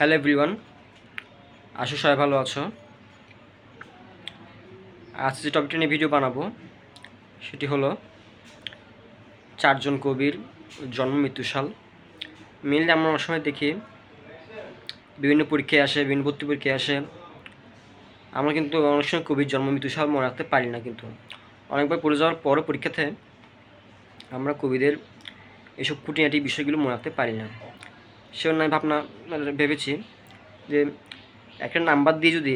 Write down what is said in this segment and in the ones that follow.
Hello everyone, আশা সবাই ভালো আছো। আজ যে টপিকটা নিয়ে ভিডিও বানাবো, সেটি হলো চারজন কবির জন্ম মৃত্যুসাল মেনলি আমরা অনেক সময় দেখি, বিভিন্ন পরীক্ষায় আসে, বিভিন্ন ভর্তি পরীক্ষায় আসে। আমরা কিন্তু অনেক সময় কবির জন্ম মৃত্যুসাল মনে রাখতে পারি না কিন্তু। অনেকবার পড়ে যাওয়ার পরও পরীক্ষাতে আমরা কবিদের এসব খুঁটিনাটি বিষয়গুলো মনে রাখতে পারি না। সেজন্য আমি ভাবনা মানে ভেবেছি যে একটা নাম্বার দিয়ে যদি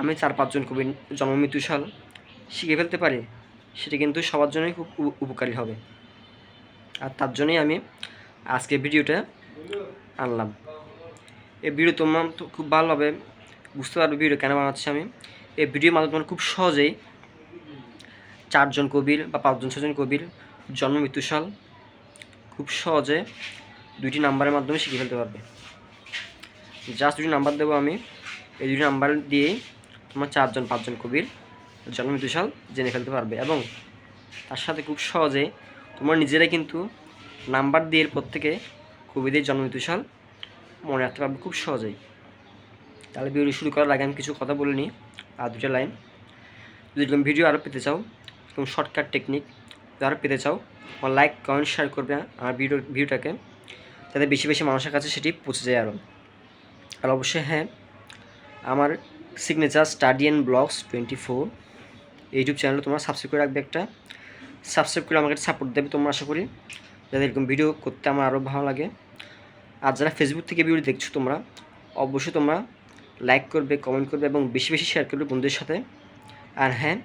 আমি চার পাঁচজন কবির জন্ম মৃত্যু সাল শিখে ফেলতে পারি, সেটা কিন্তু সবার জন্যই খুব উপকারী হবে। আর তার জন্যই আমি আজকে ভিডিওটা আনলাম। এই ভিডিও তোমার তো খুব ভালোভাবে বুঝতে পারবে ভিডিও কেন বানাচ্ছি আমি। এই ভিডিওর মাধ্যমে তোমরা খুব সহজেই চারজন কবির বা পাঁচজন ছজন কবির জন্ম মৃত্যু সাল খুব সহজে দুইটি নাম্বারের মাধ্যমে শিখে ফেলতে পারবে। জাস্ট দুটি নাম্বার দেবো আমি। এই দুটি নাম্বার দিয়েই তোমার চারজন, পাঁচজন কবির জন্ম জেনে ফেলতে পারবে এবং তার সাথে খুব সহজে তোমার নিজেরাই কিন্তু নাম্বার দিয়ে থেকে কবিদের জন্ম মনে রাখতে পারবে খুব সহজেই। তাহলে ভিডিও শুরু করার আগে আমি কিছু কথা বলে নিই। আর দুটো লাইন। যদি এরকম ভিডিও আরও পেতে চাও, এরকম শর্টকাট টেকনিক আরও পেতে চাও আমার লাইক কমেন্ট শেয়ার করবে আমার ভিডিও ভিডিওটাকে যাতে বেশি বেশি মানুষের কাছে সেটি পৌঁছে যায় আরও আর অবশ্যই হ্যাঁ আমার signature study and blogs twenty four YouTube চ্যানেলে তোমরা সাবস্ক্রাইব করে রাখবে একটা। সাবস্ক্রাইব করে আমাকে সাপোর্ট দেবে তোমরা আশা করি, যাতে এরকম ভিডিও করতে আমার আরও ভালো লাগে। আর যারা ফেসবুক থেকে ভিডিও দেখছ তোমরা, অবশ্যই তোমরা লাইক করবে কমেন্ট করবে এবং বেশি বেশি শেয়ার করবে বন্ধুদের সাথে। আর হ্যাঁ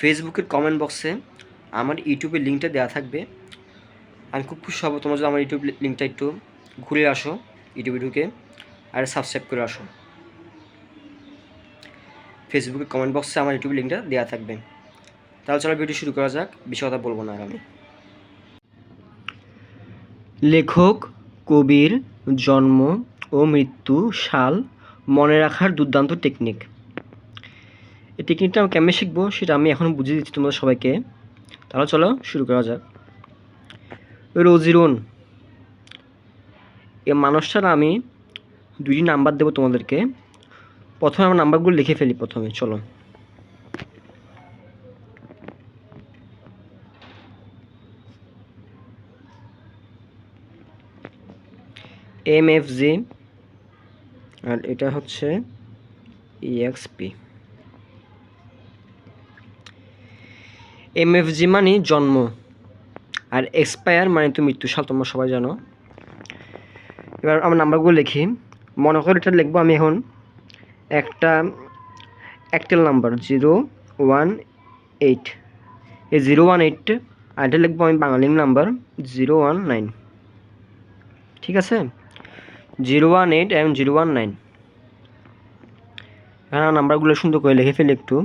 ফেসবুকের কমেন্ট বক্সে আমার ইউটিউবের লিঙ্কটা দেওয়া থাকবে। আমি খুব খুশি হব তোমরা যদি আমার ইউটিউব লিঙ্কটা একটু ঘুরে আসো ইউটিউবে ঢুকে, আর সাবস্ক্রাইব করে আসো। ফেসবুকে কমেন্ট বক্সে আমার ইউটিউব লিঙ্কটা দেওয়া থাকবে। তাহলে চলো ভিডিও শুরু করা যাক, বেশি কথা বলব না আর আমি। লেখক, কবির জন্ম ও মৃত্যু সাল, মনে রাখার দুর্দান্ত টেকনিক এই টেকনিকটা আমি কেমন শিখব সেটা আমি এখন বুঝিয়ে দিচ্ছি তোমাদের সবাইকে। তাহলে চলো শুরু করা যাক। রোজিরুন। এই মানুষটার আমি দুইটি নাম্বার দেবো তোমাদেরকে। প্রথমে আমার নাম্বারগুলো লিখে ফেলি প্রথমে, চলো। এম এফ জি, আর এটা হচ্ছে ইএক্সপি এম এফ জি মানে জন্ম। আর এক্সপায়ার মানে তো মৃত্যুসাল তোমরা সবাই জানো। এবার আমার নাম্বারগুলো লিখি। মনে করো এটা লিখব আমি এখন। একটা Aktel number zero one eight এই জিরো ওয়ান এইট আর এটা লিখব আমি বাঙালি নাম্বার জিরো ওয়ান নাইন ঠিক আছে? জিরো ওয়ান এইট এবং জিরো ওয়ান নাইন হ্যাঁ নাম্বারগুলো সুন্দর করে লিখে ফেলি একটু।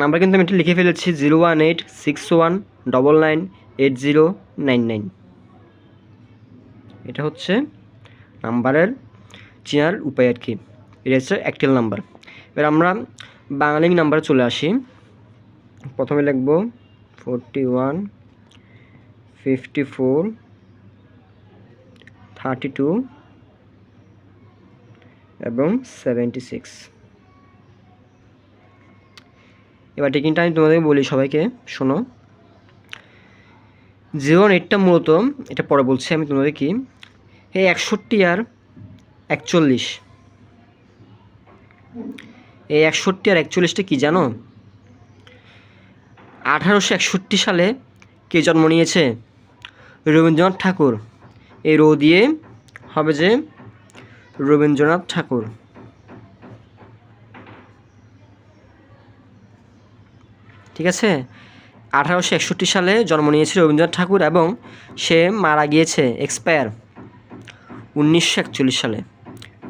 নাম্বার কিন্তু আমি এটা লিখে ফেলেছি zero one eight six one double nine eight zero nine nine. এটা হচ্ছে নাম্বারের চেনার উপায় আর কি। এটা হচ্ছে অ্যাক্টেল নাম্বার এবার আমরা বাঙালি নাম্বারে চলে আসি। প্রথমে লিখব forty one, fifty four, thirty two এবং সেভেন্টি সিক্স। এবার টেকিংটা আমি তোমাদের বলি সবাইকে, শোনো। জিরো এইটটা মূলত, এটা পরে বলছি আমি তোমাদের কি, এই একষট্টি আর একচল্লিশ। এই একষট্টি আর একচল্লিশটা কি জানো? আঠারোশো একষট্টি সালে কে জন্ম নিয়েছে? রবীন্দ্রনাথ ঠাকুর। এই রো দিয়ে হবে যে রবীন্দ্রনাথ ঠাকুর। ঠিক আছে? আঠারোশো একষট্টি সালে জন্ম নিয়েছিল রবীন্দ্রনাথ ঠাকুর এবং সে মারা গিয়েছে এক্সপায়ার উনিশশো একচল্লিশ সালে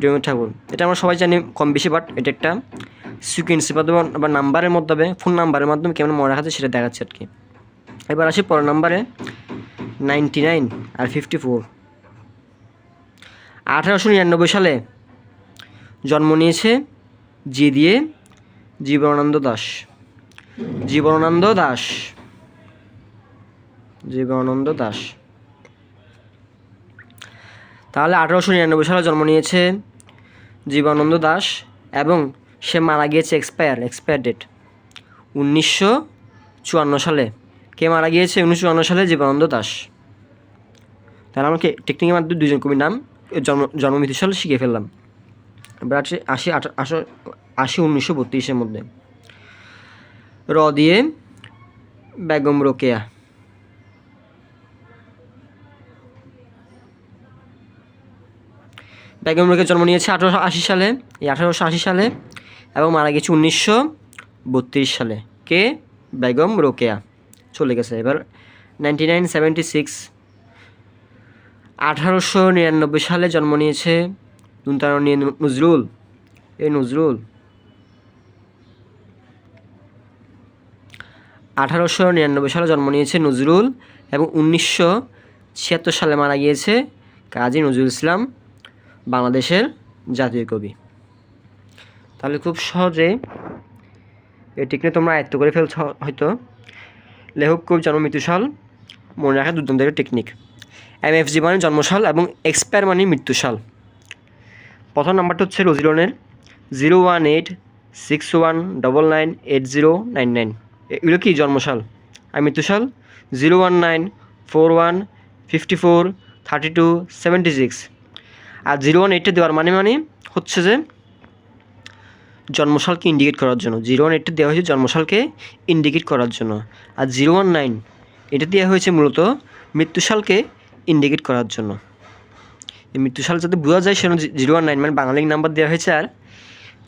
রবীন্দ্রনাথ ঠাকুর। এটা আমরা সবাই জানি কম বেশি বাট এটা একটা সিকুয়েন্সের মাধ্যমে বা নাম্বারের মাধ্যমে ফোন নাম্বারের মাধ্যমে কেমন মনে রাখা সেটা দেখাচ্ছে আর কি এবার আসি পরের নাম্বারে নাইনটি নাইন আর ফিফটি ফোর আঠারোশো নিরানব্বই সালে জন্ম নিয়েছে, জি দিয়ে জীবনানন্দ দাস। জীবনানন্দ দাস। জীবনানন্দ দাস। তাহলে আঠারোশো নিরানব্বই সালে জন্ম নিয়েছে জীবনানন্দ দাস এবং সে মারা গিয়েছে এক্সপায়ার এক্সপায়ার ডেট উনিশশো চুয়ান্ন সালে। কে মারা গিয়েছে? উনিশশো চুয়ান্ন সালে জীবনানন্দ দাস। তাহলে আমাকে টেকনিকের মাধ্যমে দুজন কবির নাম জন্ম জন্মমৃত্যু সাল শিখে ফেললাম। এবার আট আশো আশি উনিশশো বত্রিশের মধ্যে। র দিয়ে বেগম রোকেয়া। বেগম রোকেয়া জন্ম নিয়েছে আঠারোশো আশি সালে, এই আঠারোশো আশি সালে এবং মারা গেছে উনিশশো বত্রিশ সালে। কে? বেগম রোকেয়া। চলে গেছে এবার নাইনটি নাইন সেভেন্টি সিক্স। আঠারোশো নিরানব্বই সালে জন্ম নিয়েছে নুনতারণী নজরুল। এই নজরুল আঠারোশো নিরানব্বই সালে জন্ম নিয়েছে নজরুল এবং উনিশশো ছিয়াত্তর সালে মারা গিয়েছে কাজী নজরুল ইসলাম, বাংলাদেশের জাতীয় কবি। তাহলে খুব সহজে এই টেকনিক তোমরা আয়ত্ত করে ফেলছ হয়তো। লেখক কবি জন্ম মৃত্যুসাল মনে রাখা দুর্দান্ত টেকনিক। এম এফ জি মানে জন্মসাল এবং এক্সপায়ার মানে মৃত্যুসাল প্রথম নাম্বারটা হচ্ছে রজিলনের zero one eight six one double nine eight zero nine nine. এগুলো কি জন্মসাল? আর মৃত্যুসাল? Zero one nine four one fifty four thirty two seventy six. আর জিরো ওয়ান এইটটা দেওয়ার মানে মানে হচ্ছে যে জন্মসালকে ইন্ডিকেট করার জন্য। জিরো ওয়ান এইটটা দেওয়া হয়েছে জন্মসালকে ইন্ডিকেট করার জন্য। আর জিরো ওয়ান নাইন এটা দেওয়া হয়েছে মূলত মৃত্যুসালকে ইন্ডিকেট করার জন্য। এই মৃত্যুসাল যাতে বোঝা যায় সেজন্য জিরো ওয়ান নাইন মানে বাংলালিক নাম্বার দেওয়া হয়েছে। আর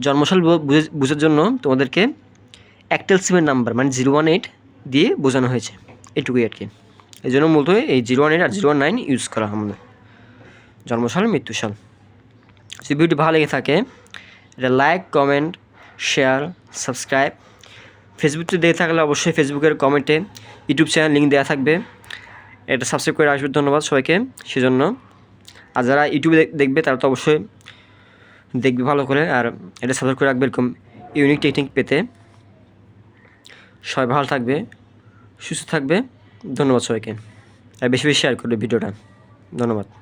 জন্মসাল বুঝে, বুঝার জন্য তোমাদেরকে একটেল সিমের নাম্বার মানে জিরো ওয়ান এইট দিয়ে বোঝানো হয়েছে। এটুকুই আর কি এই জন্য মূলত এই জিরো ওয়ান এইট আর জিরো ওয়ান নাইন ইউজ করা আমাদের। জন্মসাল, মৃত্যুসাল। যদি ভিডিওটি ভালো লেগে থাকে, এটা লাইক কমেন্ট শেয়ার সাবস্ক্রাইব ফেসবুকতে দেখে থাকলে অবশ্যই ফেসবুকের কমেন্টে ইউটিউব চ্যানেল লিঙ্ক দেওয়া থাকবে। এটা সাবস্ক্রাইব করে আসবে। ধন্যবাদ সবাইকে। সেজন্য আর যারা ইউটিউবে দেখবে, তারা তো অবশ্যই দেখবে ভালো করে। আর এটা সাবস্ক্রাইব করে রাখবে এরকম ইউনিক টেকনিক পেতে। সবাই ভালো থাকবে সুস্থ থাকবে। ধন্যবাদ সবাইকে। আর বেশি বেশি শেয়ার করবে ভিডিওটা। ধন্যবাদ।